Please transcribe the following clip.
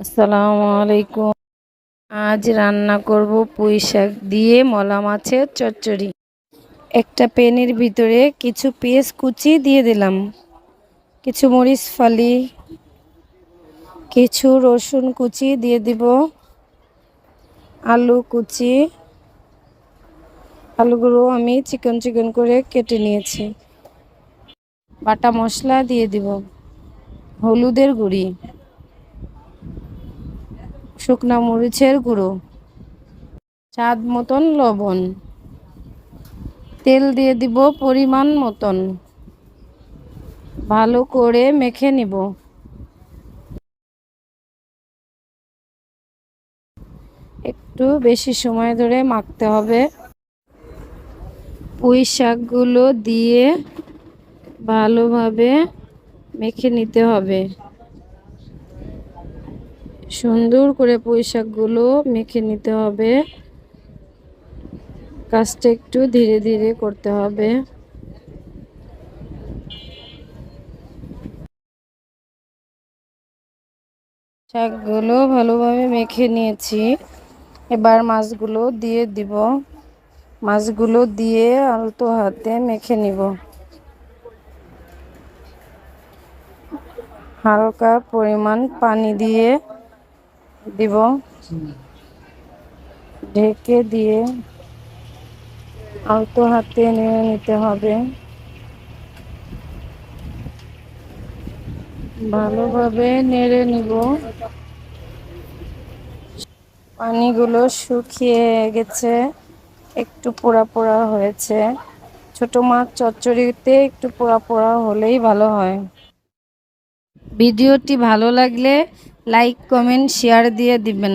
আসসালামু আলাইকুম। আজ রান্না করব পুঁই শাক দিয়ে মলা মাছের চচ্চড়ি। একটা পেনের ভিতরে কিছু পেঁয়াজ কুচি দিয়ে দিলাম। কিছু মরিচ ফালি, কিছু রসুন কুচি দিয়ে দিব, আলু কুচি। আলুগুলো আমি চিকন চিকন করে কেটে নিয়েছি। বাটা মশলা দিয়ে দিব, হলুদের গুঁড়ি। শুকনা মরিচের গুঁড়ো, স্বাদ মতন লবণ। তেল দিয়ে দিব পরিমাণ মতন। ভালো করে মেখে নিব। একটু বেশি সময় ধরে মাখতে হবে। পুঁই শাকগুলো দিয়ে ভালোভাবে মেখে নিতে হবে। সুন্দর করে পুঁই শাকগুলো মেখে নিতে হবে। কাজটা একটু ধীরে ধীরে করতে হবে। শাকগুলো ভালোভাবে মেখে নিয়েছি। এবার মাছগুলো দিয়ে দিব। মাছগুলো দিয়ে আলতো হাতে মেখে নিব। হালকা পরিমাণ পানি দিয়ে দিব। ঢেকে দিয়ে আলতো হাতে নিয়ে নিতে হবে। ভালোভাবে নেড়ে নিব। পানিগুলো শুকিয়ে গেছে, একটু পোড়া পোড়া হয়েছে। ছোট মাছ চচ্চড়িতে একটু পোড়া পোড়া হলেই ভালো হয়। ভিডিওটি ভালো লাগলে লাইক কমেন্ট শেয়ার দিয়ে দিবেন।